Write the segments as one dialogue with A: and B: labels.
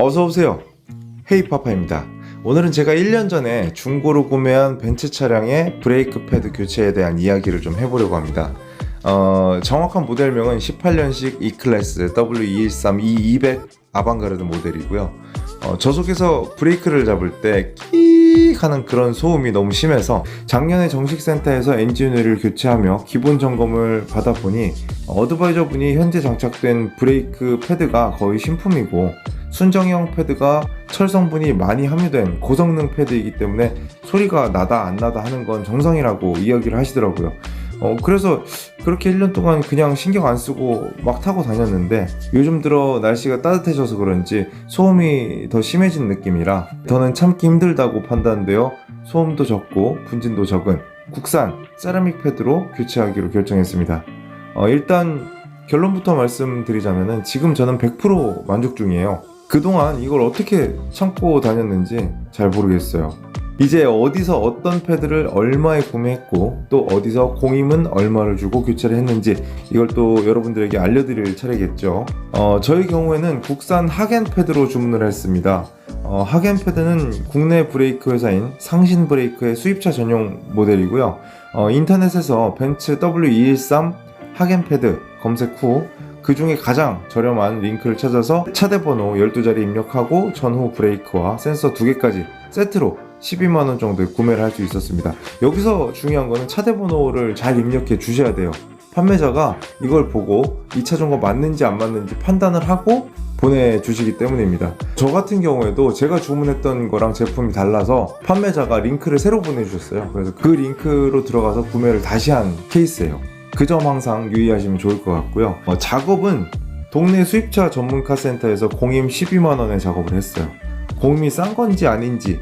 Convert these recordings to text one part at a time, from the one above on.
A: 어서오세요. 헤이파파입니다. 오늘은 제가 1년 전에 중고로 구매한 벤츠 차량의 브레이크 패드 교체에 대한 이야기를 좀 해보려고 합니다. 어, 정확한 모델명은 18년식 E클래스 W213 E200 아방가르드 모델이고요. 어, 저속에서 브레이크를 잡을 때 끼익 하는 그런 소음이 너무 심해서 작년에 정식 센터에서 엔진오일을 교체하며 기본 점검을 받아보니 어드바이저 분이 현재 장착된 브레이크 패드가 거의 신품이고 순정형 패드가 철 성분이 많이 함유된 고성능 패드이기 때문에 소리가 나다 안 나다 하는 건 정상이라고 이야기를 하시더라고요. 어, 그래서 그렇게 1년 동안 그냥 신경 안 쓰고 막 타고 다녔는데 요즘 들어 날씨가 따뜻해져서 그런지 소음이 더 심해진 느낌이라 더는 참기 힘들다고 판단되어 소음도 적고 분진도 적은 국산 세라믹 패드로 교체하기로 결정했습니다. 어, 일단 결론부터 말씀드리자면은 지금 저는 100% 만족 중이에요. 그동안 이걸 어떻게 참고 다녔는지 잘 모르겠어요. 이제 어디서 어떤 패드를 얼마에 구매했고 또 어디서 공임은 얼마를 주고 교체를 했는지 이걸 또 여러분들에게 알려드릴 차례겠죠. 어, 저희 경우에는 국산 하겐 패드로 주문을 했습니다. 어, 하겐 패드는 국내 브레이크 회사인 상신 브레이크의 수입차 전용 모델이고요. 어, 인터넷에서 벤츠 W213 하겐 패드 검색 후 그 중에 가장 저렴한 링크를 찾아서 차대 번호 12자리 입력하고 전후 브레이크와 센서 2개까지 세트로 12만원 정도에 구매를 할 수 있었습니다. 여기서 중요한 거는 차대 번호를 잘 입력해 주셔야 돼요. 판매자가 이걸 보고 이 차종과 맞는지 안 맞는지 판단을 하고 보내주시기 때문입니다. 저 같은 경우에도 제가 주문했던 거랑 제품이 달라서 판매자가 링크를 새로 보내주셨어요. 그래서 그 링크로 들어가서 구매를 다시 한 케이스예요. 그 점 항상 유의하시면 좋을 것 같고요. 어, 작업은 동네 수입차 전문 카 센터에서 공임 12만 원에 작업을 했어요. 공임이 싼 건지 아닌지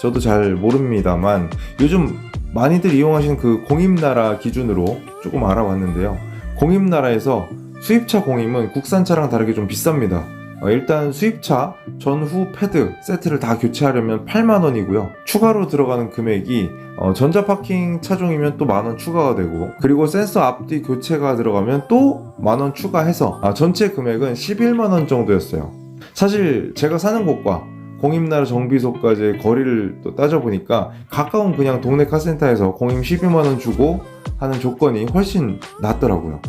A: 저도 잘 모릅니다만 요즘 많이들 이용하시는 그 공임나라 기준으로 조금 알아봤는데요. 공임나라에서 수입차 공임은 국산차랑 다르게 좀 비쌉니다. 어, 일단 수입차 전후 패드 세트를 다 교체하려면 8만원이고요. 추가로 들어가는 금액이 어, 전자파킹 차종이면 또 만원 추가가 되고 그리고 센서 앞뒤 교체가 들어가면 또 만원 추가해서 아, 전체 금액은 11만원 정도였어요. 사실 제가 사는 곳과 공임나라 정비소까지의 거리를 또 따져보니까 가까운 그냥 동네 카센터에서 공임 12만원 주고 하는 조건이 훨씬 낫더라고요.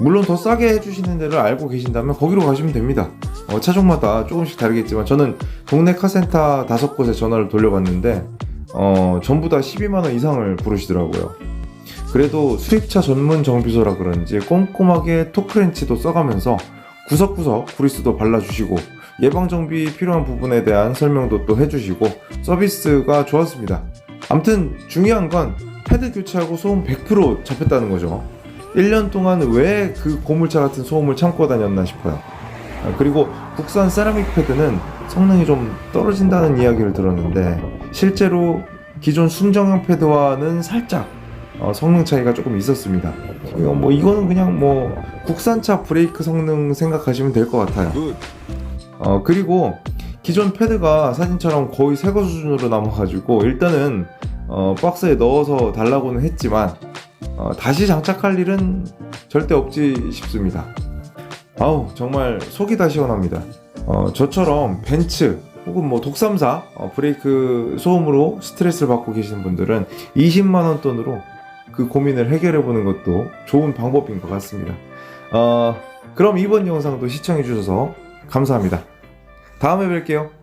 A: 물론 더 싸게 해주시는 데를 알고 계신다면 거기로 가시면 됩니다. 어, 차종마다 조금씩 다르겠지만 저는 동네 카센터 다섯 곳에 전화를 돌려봤는데 어, 전부 다 12만원 이상을 부르시더라고요. 그래도 수입차 전문 정비소라 그런지 꼼꼼하게 토크렌치도 써가면서 구석구석 구리스도 발라주시고 예방정비 필요한 부분에 대한 설명도 또 해주시고 서비스가 좋았습니다. 암튼 중요한 건 패드 교체하고 소음 100% 잡혔다는 거죠. 1년 동안 왜 그 고물차 같은 소음을 참고 다녔나 싶어요. 아, 그리고 국산 세라믹 패드는 성능이 좀 떨어진다는 이야기를 들었는데 실제로 기존 순정형 패드와는 살짝 어, 성능 차이가 조금 있었습니다. 이거 뭐 이거는 그냥 뭐 국산차 브레이크 성능 생각하시면 될 것 같아요. 어 그리고 기존 패드가 사진처럼 거의 새거 수준으로 남아가지고 일단은 어, 박스에 넣어서 달라고는 했지만 어, 다시 장착할 일은 절대 없지 싶습니다. 아우 정말 속이 다 시원합니다. 어, 저처럼 벤츠 혹은 뭐 독삼사 어, 브레이크 소음으로 스트레스를 받고 계시는 분들은 20만 원 돈으로 그 고민을 해결해 보는 것도 좋은 방법인 것 같습니다. 어, 그럼 이번 영상도 시청해 주셔서 감사합니다. 다음에 뵐게요.